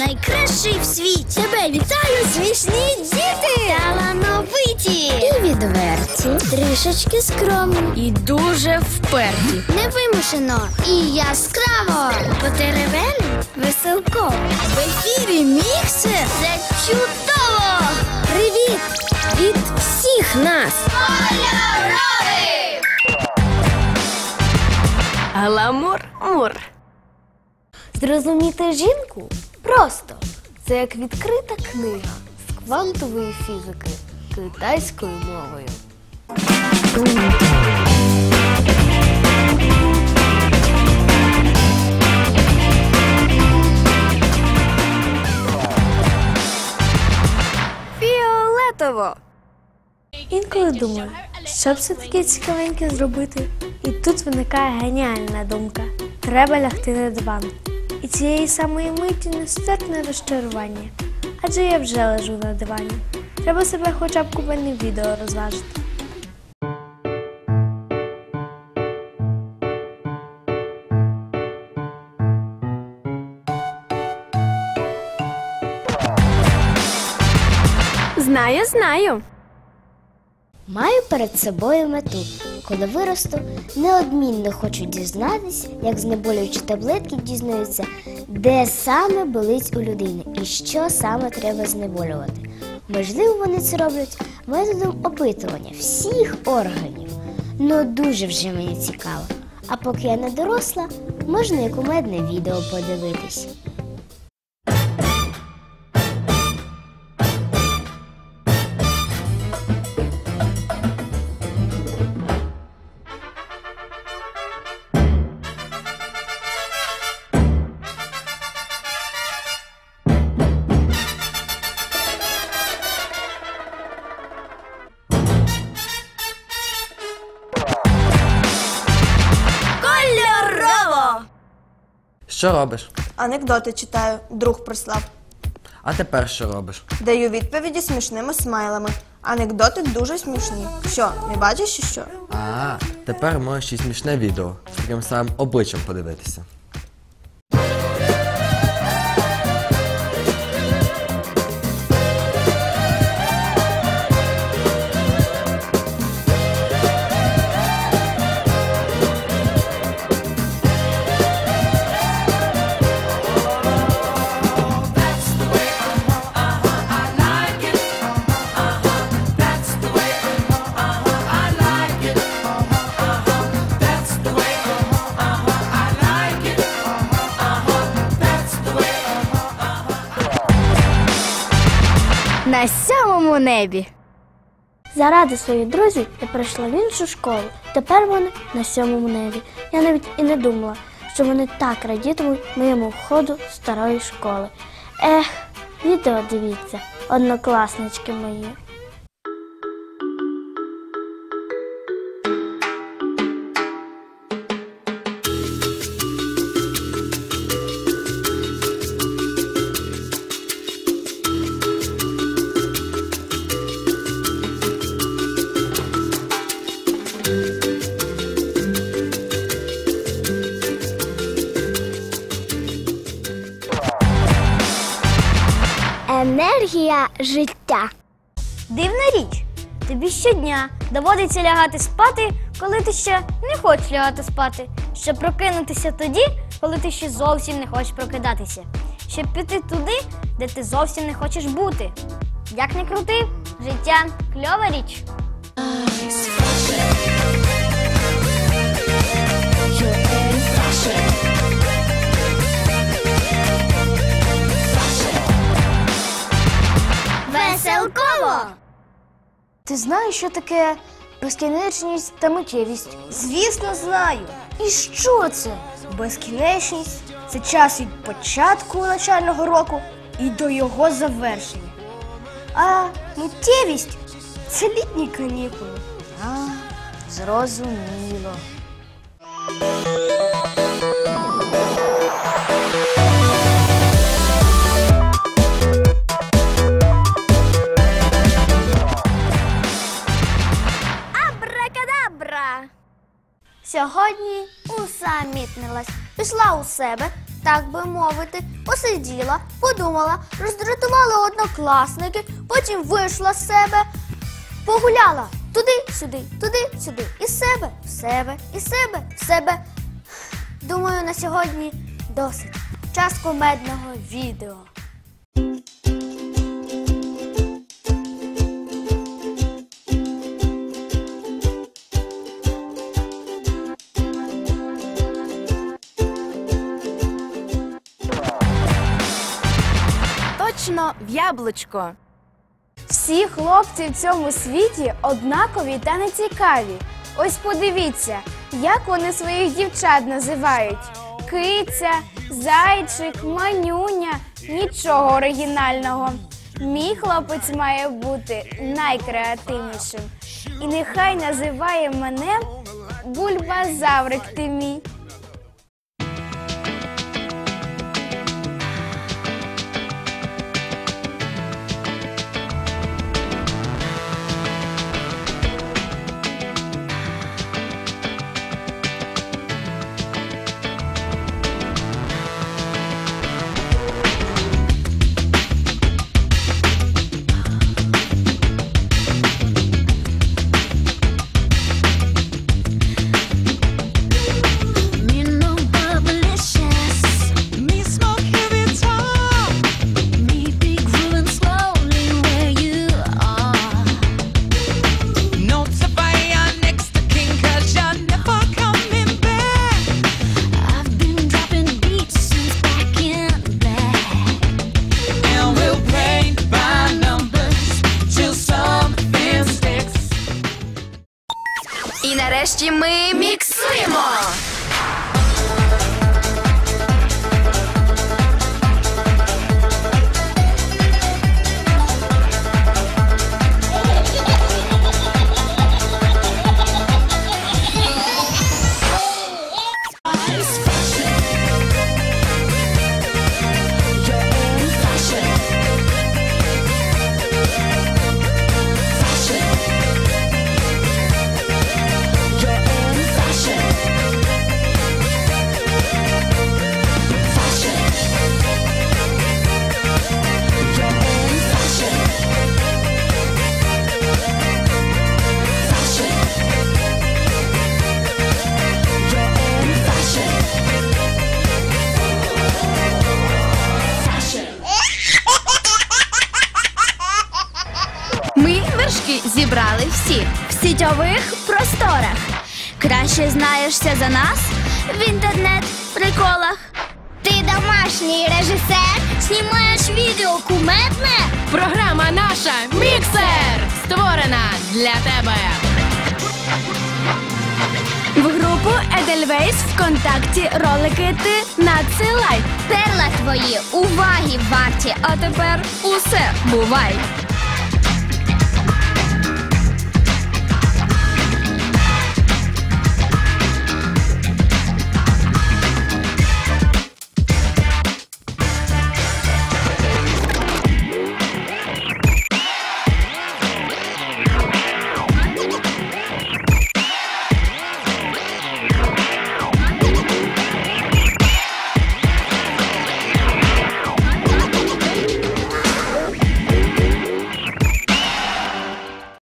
найкращий в світі. Тебе вітаю, смішні діти! Талановиті! І відверті, трішечки скромні. І дуже вперті. Невимушено і яскраво. Потеревен веселко. В ефірі міксер. Це чудово! Привіт! Від всіх нас! Кольоровий! Гламур мур. Зрозуміти жінку просто. Це як відкрита книга з квантової фізики китайською мовою. Фіолетово. Інколи думаю, що б все таке цікавеньке зробити. І тут виникає геніальна думка. Треба лягти на диван. І цієї самої миті нестерпне розчарування. Адже я вже лежу на дивані. Треба себе хоча б купальним відео розважити. Знаю, знаю. Маю перед собою мету. Коли виросту, неодмінно хочу дізнатись, як знеболюючі таблетки дізнаються, де саме болить у людини і що саме треба знеболювати. Можливо, вони це роблять методом опитування всіх органів. Ну дуже вже мені цікаво. А поки я не доросла, можна і кумедне відео подивитись. Що робиш? Анекдоти читаю, друг прислав. А тепер що робиш? Даю відповіді смішними смайлами. Анекдоти дуже смішні. Що, не бачиш чи що? А, тепер можеш і смішне відео з таким самим обличчям подивитися. Небі. Заради своїх друзів я прийшла в іншу школу. Тепер вони на сьомому небі. Я навіть і не думала, що вони так радітимуть моєму входу старої школи. Ех, відео дивіться, однокласнички мої. Енергія життя. Дивна річ. Тобі щодня доводиться лягати спати, коли ти ще не хочеш лягати спати, щоб прокинутися тоді, коли ти ще зовсім не хочеш прокидатися, щоб піти туди, де ти зовсім не хочеш бути. Як не крути, життя кльова річ. Ти знаєш, що таке безкінечність та миттєвість? Звісно, знаю. І що це? Безкінечність це час від початку навчального року і до його завершення. А миттєвість це літні канікули. А, зрозуміло. Сьогодні усамітнилась, пішла у себе, так би мовити, посиділа, подумала, роздратувала однокласники, потім вийшла з себе, погуляла туди-сюди, туди-сюди, із себе, в себе, із себе, в себе. Думаю, на сьогодні досить. Час комедного відео. Точно в яблучко. Всі хлопці в цьому світі однакові та нецікаві. Ось подивіться, як вони своїх дівчат називають: киця, зайчик, манюня, нічого оригінального. Мій хлопець має бути найкреативнішим. І нехай називає мене бульбазаврик ти мій. Нарешті ми міксуємо. Сітьових просторах. Краще знаєшся за нас в інтернет-приколах. Ти домашній режисер, знімаєш відео кумедне? Програма наша Міксер створена для тебе. В групу Edelweiss ВКонтакті ролики ти надсилай. Перла твої уваги варті. А тепер усе бувай!